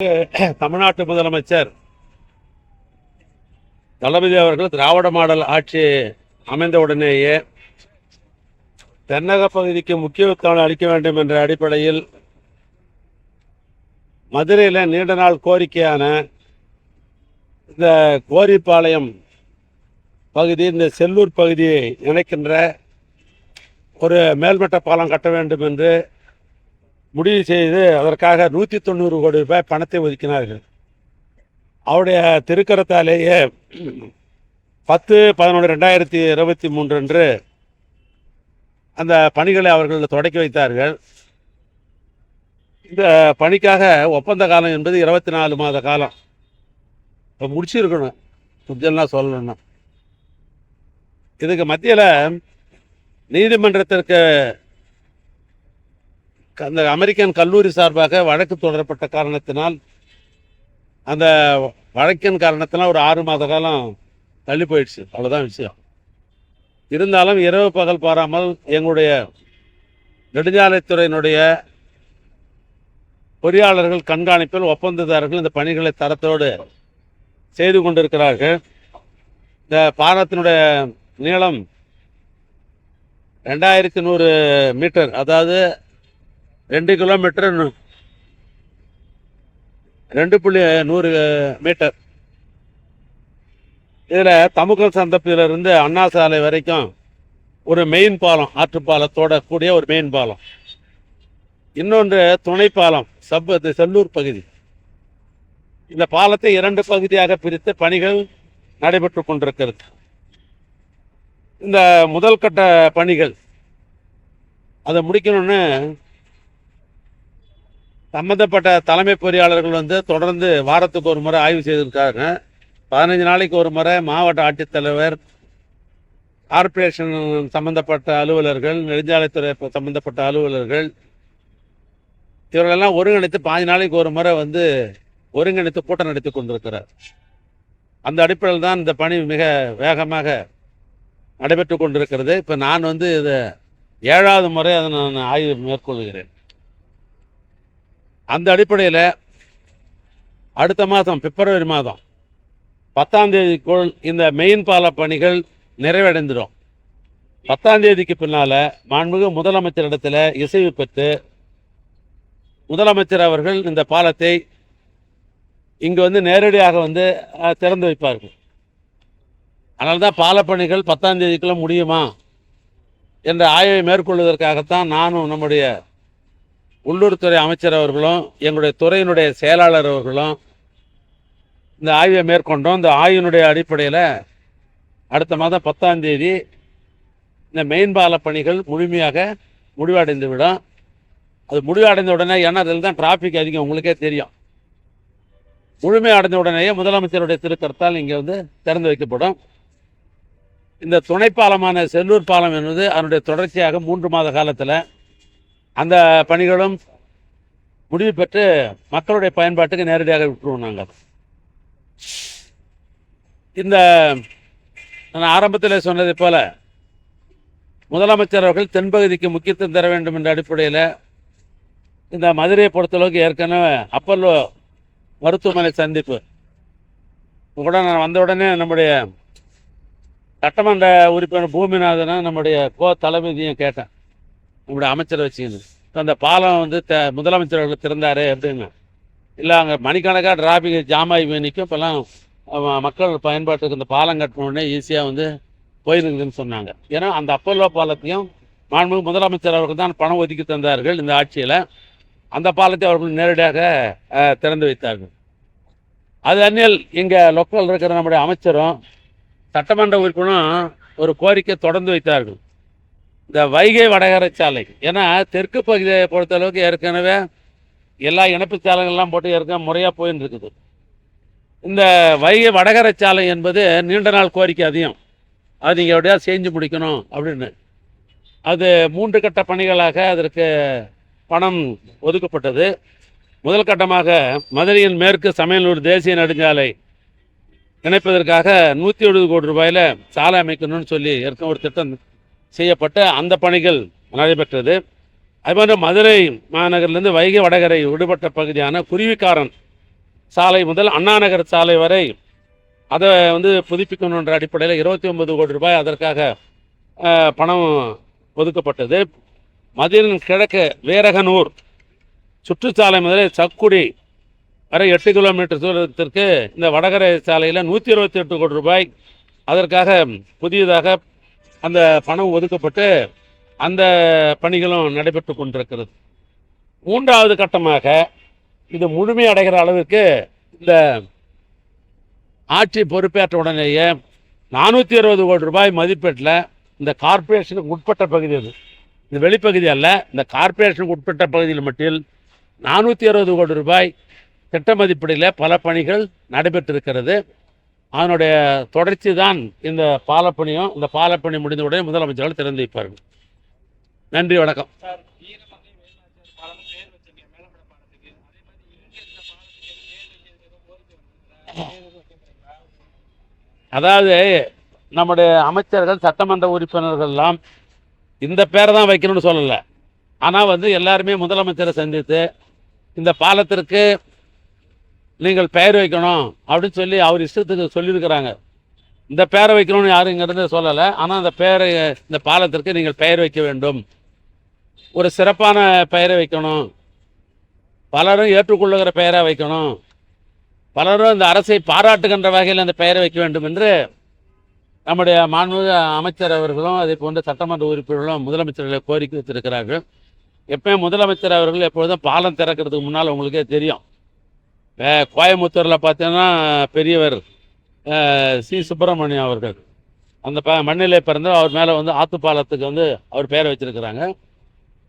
தமிழ்நாட்டு முதலமைச்சர் தளபதி அவர்கள் திராவிட மாடல் ஆட்சி அமைந்தவுடனேயே தென்னக பகுதிக்கு முக்கியத்துவம் அளிக்க வேண்டும் என்ற அடிப்படையில் மதுரையில் நீண்ட நாள் கோரிக்கையான இந்த கோரிப்பாளையம் பகுதி இந்த செல்லூர் பகுதியை இணைக்கின்ற ஒரு மேல்மட்ட பாலம் கட்ட வேண்டும் என்று முடிவு செய்து அதற்காக நூற்றி தொண்ணூறு கோடி ரூபாய் பணத்தை ஒதுக்கினார்கள். அவருடைய திருக்கரத்தாலேயே பத்து பதினொன்று ரெண்டாயிரத்தி இருபத்தி மூன்று அன்று அந்த பணிகளை அவர்கள் தொடக்கி வைத்தார்கள். இந்த பணிக்காக ஒப்பந்த காலம் என்பது இருபத்தி நாலு மாத காலம். இப்போ முடிச்சிருக்கணும். கொஞ்சம்லாம் சொல்லணும்னா. இதுக்கு மத்தியில் நீதிமன்றத்திற்கு அந்த அமெரிக்கன் கல்லூரி சார்பாக வழக்கு தொடரப்பட்ட காரணத்தினால் அந்த வழக்கின் காரணத்தினால் ஒரு ஆறு மாத காலம் தள்ளி போயிடுச்சு. அவ்வளோதான் விஷயம். இருந்தாலும் இரவு பகல் பாராமல் எங்களுடைய நெடுஞ்சாலைத்துறையினுடைய பொறியாளர்கள் கண்காணிப்பில் ஒப்பந்ததாரர்கள் இந்த பணிகளை தரத்தோடு செய்து கொண்டிருக்கிறார்கள். இந்த பாலத்தினுடைய நீளம் ரெண்டாயிரத்தி நூறு மீட்டர். அதாவது ரெண்டு கிலோமீட்டர் ரெண்டு புள்ளி நூறு மீட்டர். இதில் தமுக்கல் சந்தப்பிலிருந்து அண்ணா சாலை வரைக்கும் ஒரு மெயின் பாலம் ஆற்றுப்பாலத்தோட கூடிய ஒரு மெயின் பாலம். இன்னொன்று துணை பாலம் சப் செல்லூர் பகுதி. இந்த பாலத்தை இரண்டு பகுதியாக பிரித்து பணிகள் நடைபெற்று கொண்டிருக்கிறது. இந்த முதல் கட்ட பணிகள் அதை முடிக்கணும்னு சம்பந்தப்பட்ட தலைமை பொறியாளர்கள் வந்து தொடர்ந்து வாரத்துக்கு ஒரு முறை ஆய்வு செய்திருக்காங்க பதினஞ்சு நாளைக்கு ஒரு முறை மாவட்ட ஆட்சித்தலைவர் கார்ப்பரேஷன் சம்பந்தப்பட்ட அலுவலர்கள் நெடுஞ்சாலைத்துறை சம்பந்தப்பட்ட அலுவலர்கள் இவர்களெல்லாம் ஒருங்கிணைத்து பாஞ்சு நாளைக்கு ஒரு முறை வந்து ஒருங்கிணைத்து கூட்டம் நடத்தி கொண்டிருக்கிறார். அந்த அடிப்படையில் தான் இந்த பணி மிக வேகமாக நடைபெற்று கொண்டிருக்கிறது. இப்போ நான் வந்து இதை ஏழாவது முறை அதை நான் ஆய்வு மேற்கொள்கிறேன். அந்த அடிப்படையில் அடுத்த மாதம் பிப்ரவரி மாதம் பத்தாம் தேதிக்குள் இந்த மெயின் பால பணிகள் நிறைவடைந்துடும். பத்தாம் தேதிக்கு பின்னால மாண்புமிகு முதலமைச்சரிடத்தில் இசைவு பெற்று முதலமைச்சர் அவர்கள் இந்த பாலத்தை இங்கே வந்து நேரடியாக வந்து திறந்து வைப்பார்கள். அதனால தான் பாலப்பணிகள் பத்தாம் தேதிக்குள்ள முடியுமா என்ற ஆய்வை மேற்கொள்வதற்காகத்தான் நானும் நம்முடைய உள்ளூர்துறை அமைச்சர் அவர்களும் எங்களுடைய துறையினுடைய செயலாளர் அவர்களும் இந்த ஆய்வை மேற்கொண்டோம். இந்த ஆய்வினுடைய அடிப்படையில் அடுத்த மாதம் பத்தாம் தேதி இந்த மெயின்பால பணிகள் முழுமையாக முடிவடைந்து விடும் அது முடிவடைந்த உடனே ஏன்னா அதில் தான் டிராஃபிக் அதிகம் உங்களுக்கே தெரியும். முழுமை அடைந்த உடனேயே முதலமைச்சருடைய திருக்கரத்தால் இங்கே வந்து திறந்து வைக்கப்படும். இந்த துணைப்பாலமான செல்லூர் பாலம் என்பது அதனுடைய தொடர்ச்சியாக மூன்று மாத காலத்தில் அந்த பணிகளும் முடிவு பெற்று மக்களுடைய பயன்பாட்டுக்கு நேரடியாக விட்டுருவோம் நாங்கள் இந்த நான் ஆரம்பத்தில் சொன்னதை போல முதலமைச்சர் அவர்கள் தென்பகுதிக்கு முக்கியத்துவம் தர வேண்டும் என்ற அடிப்படையில் இந்த மதுரையை பொறுத்தளவுக்கு ஏற்கனவே அப்பல்லோ மருத்துவமனை சந்திப்பு. கூட நான் வந்த உடனே நம்முடைய சட்டமன்ற உறுப்பினர் பூமிநாதனை நம்முடைய கோ தளபதியும் கேட்டேன். உங்களுடைய அமைச்சரை வச்சுக்கின்னு இப்ப அந்த பாலம் வந்து த முதலமைச்சர் அவர்கள் திறந்தார் அப்படின்னு இல்லை அங்கே மணிக்கணக்காக டிராஃபிக் ஜாம் ஆகி நிற்கும் இப்போல்லாம் மக்கள் பயன்பாட்டுக்கு இந்த பாலம் கட்டின உடனே ஈஸியாக வந்து போயிருக்குதுன்னு சொன்னாங்க. ஏன்னா அந்த அப்பல்லோ பாலத்தையும் மாண்புமிகு முதலமைச்சர் அவர்கள் தான் பணம் ஒதுக்கி தந்தார்கள் இந்த ஆட்சியில். அந்த பாலத்தை அவர்கள் நேரடியாக திறந்து வைத்தார்கள். அது அந்நியல் இங்கே லோக்கல் இருக்கிற நம்முடைய அமைச்சரும் சட்டமன்ற உறுப்பினரும் ஒரு கோரிக்கை தொடர்ந்து வைத்தார்கள். இந்த வைகை வடகரை சாலை. ஏன்னா தெற்கு பகுதியை பொறுத்தளவுக்கு ஏற்கனவே எல்லா இணைப்பு சாலைகள்லாம் போட்டு ஏற்கனவே முறையாக போயின்னு இருக்குது இந்த வைகை வடகரை சாலை என்பது நீண்ட நாள் கோரிக்கை அதிகம். அது நீங்கள் எப்படியா செஞ்சு முடிக்கணும் அப்படின்னு. அது மூன்று கட்ட பணிகளாக அதற்கு பணம் ஒதுக்கப்பட்டது. முதல் கட்டமாக மதுரையின் மேற்கு சமையலூர் தேசிய நெடுஞ்சாலை இணைப்பதற்காக நூற்றி எழுபது கோடி ரூபாயில் சாலை அமைக்கணும்னு சொல்லி ஏற்கனவே ஒரு திட்டம் செய்யப்பட்டு அந்த பணிகள் நடைபெற்றது. அதுபோன்ற மதுரை மாநகரிலிருந்து வைகை வடகரை விடுபட்ட பகுதியான குருவிக்காரன் சாலை முதல் அண்ணா நகர் சாலை வரை அதை வந்து புதுப்பிக்கணுன்ற அடிப்படையில் இருபத்தி ஒன்பது கோடி ரூபாய் அதற்காக பணம் ஒதுக்கப்பட்டது. மதுரையின் கிழக்கு வீரகனூர் சுற்றுச்சாலை முதலில் சக்குடி வரை எட்டு கிலோமீட்டர் தூரத்திற்கு இந்த வடகரை சாலையில் நூற்றி இருபத்தி எட்டு கோடி ரூபாய் அதற்காக புதியதாக அந்த பணம் ஒதுக்கப்பட்டு அந்த பணிகளும் நடைபெற்று கொண்டிருக்கிறது. மூன்றாவது கட்டமாக இது முழுமையடைகிற அளவிற்கு இந்த ஆட்சி பொறுப்பேற்ற உடனேயே நானூற்றி அறுபது கோடி ரூபாய் மதிப்பீட்டில் இந்த கார்ப்பரேஷனுக்கு உட்பட்ட பகுதி அது. இந்த வெளிப்பகுதி அல்ல இந்த கார்ப்பரேஷனுக்கு உட்பட்ட பகுதியில் மட்டும் நானூற்றி அறுபது கோடி ரூபாய் திட்ட மதிப்பீடில் பல பணிகள் நடைபெற்றிருக்கிறது. அதனுடைய தொடர்ச்சி தான் இந்த பாலப்பணியும் இந்த பாலப்பணி முடிந்தவுடனே முதலமைச்சர்கள் திறந்து வைப்பார்கள் நன்றி வணக்கம். அதாவது நம்முடைய அமைச்சர்கள் சட்டமன்ற உறுப்பினர்கள் எல்லாம் இந்த பேரை தான் வைக்கணும்னு சொல்லலை. ஆனால் வந்து எல்லாருமே முதலமைச்சரை சந்தித்து இந்த பாலத்திற்கு நீங்கள் பெயர் வைக்கணும் அப்படின்னு சொல்லி அவர் இஷ்டத்துக்கு சொல்லியிருக்கிறாங்க. இந்த பெயரை வைக்கணும்னு யாரும் இங்கிருந்து சொல்லலை. ஆனால் அந்த பெயரை இந்த பாலத்திற்கு நீங்கள் பெயர் வைக்க வேண்டும். ஒரு சிறப்பான பெயரை வைக்கணும். பலரும் ஏற்றுக்கொள்ளுகிற பெயரை வைக்கணும். பலரும் இந்த அரசை பாராட்டுகின்ற வகையில் அந்த பெயரை வைக்க வேண்டும் என்று நம்முடைய மாண்புமிகு அமைச்சர் அவர்களும் அதே போன்ற சட்டமன்ற உறுப்பினர்களும் முதலமைச்சர்களை கோரிக்கை வைத்திருக்கிறார்கள் எப்பயும் முதலமைச்சர் அவர்கள் எப்பொழுதும் பாலம் திறக்கிறதுக்கு முன்னால் உங்களுக்கே தெரியும். கோயம்புத்தூரில் பார்த்தீங்கன்னா பெரியவர் சி. சுப்பிரமணியம் அவர்கள். அந்த ப மண்ணிலே பிறந்து அவர் மேலே வந்து ஆத்து பாலத்துக்கு வந்து அவர் பெயரை வச்சுருக்கிறாங்க.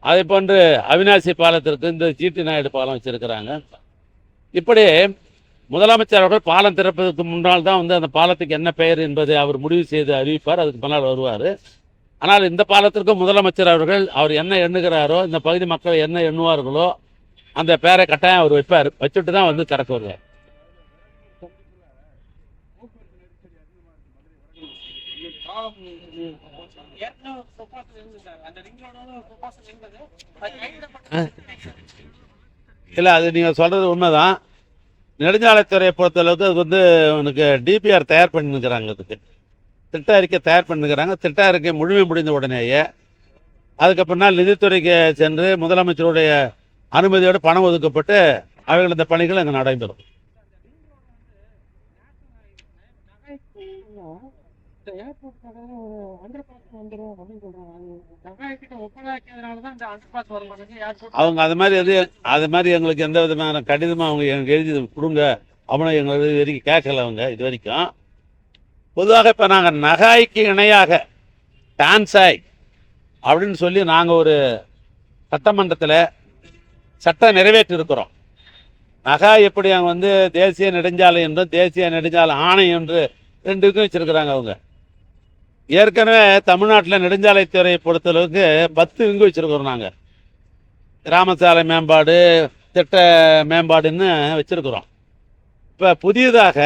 அதே போன்று அவினாசி பாலத்திற்கு இந்த ஜிடி நாயுடு பாலம் வச்சுருக்கிறாங்க. இப்படி முதலமைச்சர் அவர்கள் பாலம் திறப்பதற்கு முன்னால் தான் வந்து அந்த பாலத்துக்கு என்ன பெயர் என்பதை அவர் முடிவு செய்து அறிவிப்பார். அதுக்கு பின்னால் வருவார். ஆனால் இந்த பாலத்திற்கும் முதலமைச்சர் அவர்கள் அவர் என்ன எண்ணுகிறாரோ இந்த பகுதி மக்கள் என்ன எண்ணுவார்களோ அந்த பேரை கட்டாயம் அவர் வைப்பார். வச்சுட்டு தான் வந்து திறக்க வருவார் இல்லை அது நீங்கள் சொல்கிறது உண்மைதான். நெடுஞ்சாலைத்துறையை பொறுத்தளவுக்கு அது வந்து உனக்கு டிபிஆர் தயார் பண்ணிருக்கிறாங்க அதுக்கு. திட்ட அறிக்கை தயார் பண்ணிருக்கிறாங்க திட்ட அறிக்கை முழுமை முடிந்த உடனேயே அதுக்கு பின்னால் நிதித்துறைக்கு சென்று முதலமைச்சருடைய அனுமதியோடு பணம் ஒதுக்கப்பட்டு அவைகள் இந்த பணிகள் அங்கே நடைபெறும். அவங்க அது மாதிரி எது அது மாதிரி எங்களுக்கு எந்த விதமான கடிதமாக அவங்க எனக்கு எழுதி கொடுங்க. அவனை எங்களுக்கு இது வரைக்கும் கேட்கல அவங்க இது வரைக்கும். பொதுவாக இப்போ நாங்கள் நகாய்க்கு இணையாக டான்சாய் அப்படின்னு சொல்லி நாங்கள் ஒரு சட்டமன்றத்தில் சட்டம் நிறைவேற்றியிருக்கிறோம் நகா எப்படி அவங்க வந்து தேசிய நெடுஞ்சாலை என்றும் தேசிய நெடுஞ்சாலை ஆணையம் என்று ரெண்டுக்கும் வச்சுருக்குறாங்க அவங்க. ஏற்கனவே தமிழ்நாட்டில் நெடுஞ்சாலைத்துறையை பொறுத்தளவுக்கு பத்து இங்கு வச்சுருக்குறோம் நாங்கள் கிராம சாலை மேம்பாடு திட்ட மேம்பாடுன்னு வச்சுருக்குறோம். இப்போ புதியதாக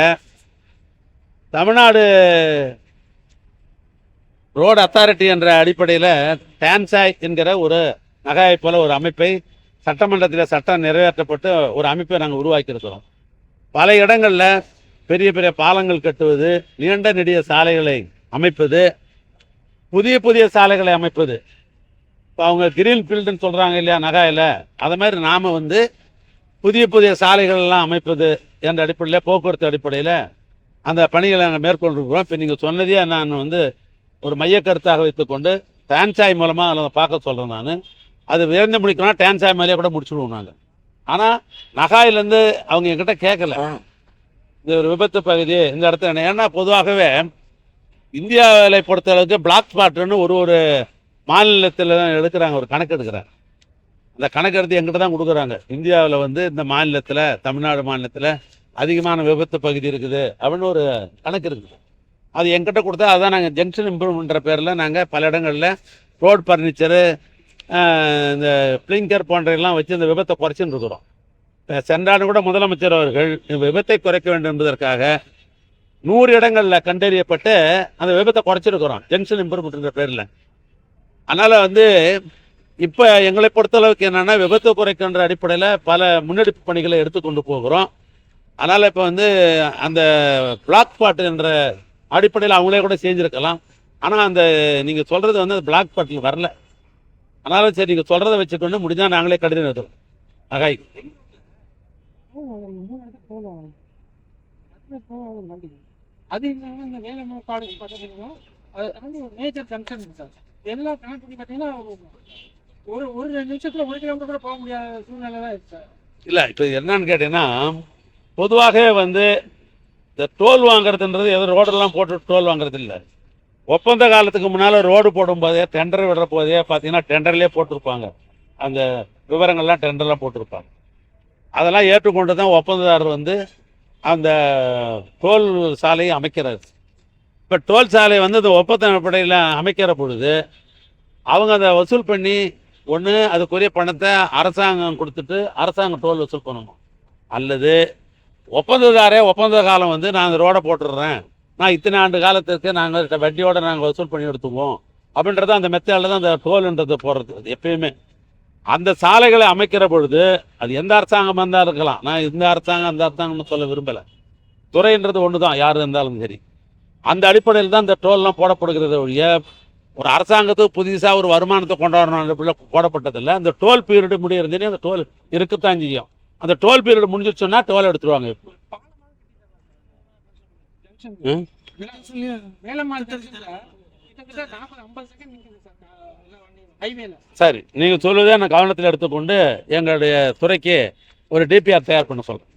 தமிழ்நாடு ரோடு அத்தாரிட்டி என்ற அடிப்படையில் டான்சாய் என்கிற ஒரு நகாயை போல ஒரு அமைப்பை சட்டமன்றத்தில் சட்டம் நிறைவேற்றப்பட்டு ஒரு அமைப்பை நாங்கள் உருவாக்கியிருக்கிறோம். பல இடங்களில் பெரிய பெரிய பாலங்கள் கட்டுவது நீண்ட நெடிய சாலைகளை அமைப்பது புதிய புதிய சாலைகளை அமைப்பது. இப்போ அவங்க கிரீன் ஃபீல்டுன்னு சொல்கிறாங்க இல்லையா நகாயில்? அதை மாதிரி நாம் வந்து புதிய புதிய சாலைகள்லாம் அமைப்பது என்ற அடிப்படையில் போக்குவரத்து அடிப்படையில் அந்த பணிகளை நாங்கள் மேற்கொண்டிருக்கிறோம். இப்போ நீங்கள் சொன்னதையே நான் வந்து ஒரு மையக்கருத்தாக வைத்துக்கொண்டு டான்சாய் மூலமாக அதில் பார்க்க சொல்கிறேன் நான். அது விரைந்து முடிக்கணும்னா டான்சாய் மேலேயே கூட முடிச்சுடுவோம் நாங்கள் ஆனால் நகாயிலேருந்து அவங்க என்கிட்ட கேட்கல இந்த ஒரு விபத்து பகுதி இந்த இடத்துல என்ன- ஏன்னா பொதுவாகவே இந்தியாவில் பொறுத்தளவுக்கு பிளாக் ஸ்பாட்டுன்னு ஒரு ஒரு மாநிலத்தில் தான் எடுக்கிறாங்க ஒரு கணக்கு எடுக்கிறாங்க. அந்த கணக்கு எடுத்து எங்கிட்ட தான் கொடுக்குறாங்க. இந்தியாவில் வந்து இந்த மாநிலத்தில் தமிழ்நாடு மாநிலத்தில் அதிகமான விபத்து பகுதி இருக்குது அப்படின்னு ஒரு கணக்கு இருக்குது. அது எங்கிட்ட கொடுத்தா அதான் நாங்கள் ஜங்ஷன் இம்ப்ரூவ்மெண்ட்ற பேரில் நாங்கள் பல இடங்களில் ரோட் ஃபர்னிச்சரு இந்த பிளிங்கர் போன்றெல்லாம் வச்சு இந்த விபத்தை குறைச்சின்னு இருக்கிறோம். இப்போ சென்றாண்டு கூட முதலமைச்சர் அவர்கள் இந்த விபத்தை குறைக்க வேண்டும் என்பதற்காக நூறு இடங்களில் கண்டறியப்பட்டு அந்த விபத்தை குறைச்சிருக்கிறோம். ஜங்ஷன் இம்ப்ரூவ்மெண்ட்ன்ற பேரில். அதனால் வந்து இப்போ எங்களை பொறுத்தளவுக்கு என்னென்னா விபத்தை குறைக்கின்ற அடிப்படையில் பல முன்னெடுப்பு பணிகளை எடுத்துக்கொண்டு போகிறோம். அதனால் இப்போ வந்து அந்த பிளாக் ஸ்பாட் என்ற அடிப்படையில் அவங்களே கூட செஞ்சுருக்கலாம். ஆனால் அந்த நீங்கள் சொல்கிறது வந்து அந்த பிளாக் ஸ்பாட்டில் வரல. அதனால சரி நீங்கள் சொல்கிறத வச்சுக்கொண்டு முடிஞ்சால் நாங்களே கடிதம் எழுதுறோம். அகாய் அது இல்லாம இந்த வேலைப்பாடு பார்த்தீங்கன்னா அது வந்து மேஜர் சார். எல்லாம் கனெக்ட் பண்ணி பார்த்தீங்கன்னா ஒரு ஒரு ரெண்டு நிமிஷத்துல ஒரு கிலோமீட்டர் கூட போக முடியாத சூழ்நிலை தான் இருக்கு சார். இல்லை இப்போ என்னன்னு கேட்டீங்கன்னா பொதுவாகவே வந்து இந்த டோல் வாங்குறதுன்றது எதுவும் ரோடெல்லாம் போட்டு டோல் வாங்குறது இல்லை ஒப்பந்த காலத்துக்கு முன்னால் ரோடு போடும்போதே டெண்டர் விடுற போதே பார்த்தீங்கன்னா டெண்டர்லேயே போட்டிருப்பாங்க. அந்த விவரங்கள்லாம் டெண்டர்லாம் போட்டிருப்பாங்க. அதெல்லாம் ஏற்றுக்கொண்டு தான் ஒப்பந்ததாரர் வந்து அந்த டோல் சாலையை அமைக்கிறார். இப்போ டோல் சாலை வந்து அந்த ஒப்பந்த அடிப்படையில் அமைக்கிற பொழுது அவங்க அதை வசூல் பண்ணி ஒன்று அதுக்குரிய பணத்தை அரசாங்கம் கொடுத்துட்டு அரசாங்கம் டோல் வசூல் பண்ணணும். அல்லது ஒப்பந்ததாரே ஒப்பந்த காலம் வந்து நான் அந்த ரோடை போட்டுடுறேன். நான் இத்தனை ஆண்டு காலத்திற்கு நாங்கள் வட்டியோட நாங்கள் வசூல் பண்ணி எடுத்துவோம் அப்படின்றத அந்த மெத்தடில் தான் அந்த டோல்ன்றது போடுறது. எப்பயுமே. அந்த சாலைகளை அமைக்கிற பொழுது அது எந்த அரசாங்கம் வந்தால் இருக்கலாம். நான் இந்த அரசாங்கம் அந்த அரசாங்கம்னு சொல்ல விரும்பலை. துறைன்றது ஒன்று தான் யார் இருந்தாலும் சரி. அந்த அடிப்படையில் தான் இந்த டோல்லாம் போடப்படுகிறது ஒழிய ஒரு அரசாங்கத்துக்கு புதுசாக ஒரு வருமானத்தை கொண்டாடணும் போடப்பட்டதில்லை. அந்த டோல் பீரியடு முடியறதுனே அந்த டோல் இருக்கத்தான் செய்யும். அந்த டோல் பீரியட் முடிஞ்சிருச்சோன்னா டோல் எடுத்துருவாங்க. இப்போ சார். நீங்கள் சொல்லுவதே நான் கவனத்தில் எடுத்துக்கொண்டு எங்களுடைய துறைக்கு ஒரு டிபிஆர் தயார் பண்ண சொல்கிறேன்